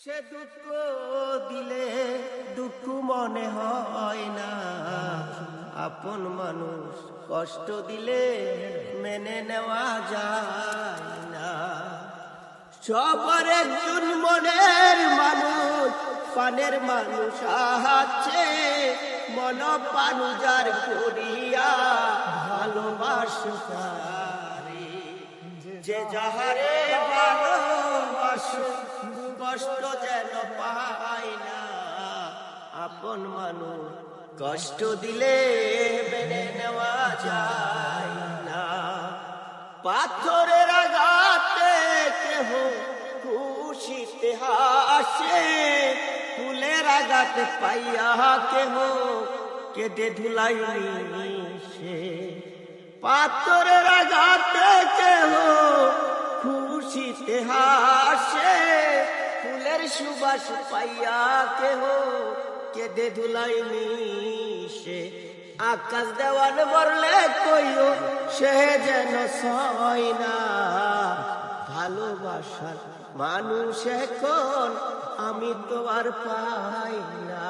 সে দুঃখ দিলে দুঃখ মনে হয় না। আপন মানুষ কষ্ট দিলে মেনে নেওয়া যায় না। সবার একজন মনের মানুষ পানের মানুষ আছে। মন পানুজার করিয়া ভালোবাসে যে যাহারে ভালোবাসো কষ্ট যেন পাই না। আপন মানুষ কষ্ট দিলে মেনে নেওয়া যায় না। পাথরের আঘাতে কেহ খুশিতে হাসে, ফুলের আঘাতে পাইয়া কেহ কেঁদে ধুলাই সে পাথরের আঘাতে কেহ সুবাস পাইয়া কেহ কেঁদে ধুলাই মিশে। আকাশ দেওয়ান বললে কইও, সে যেন সয় না। ভালোবাসার মানুষ এখন আমি তো আর পাই না।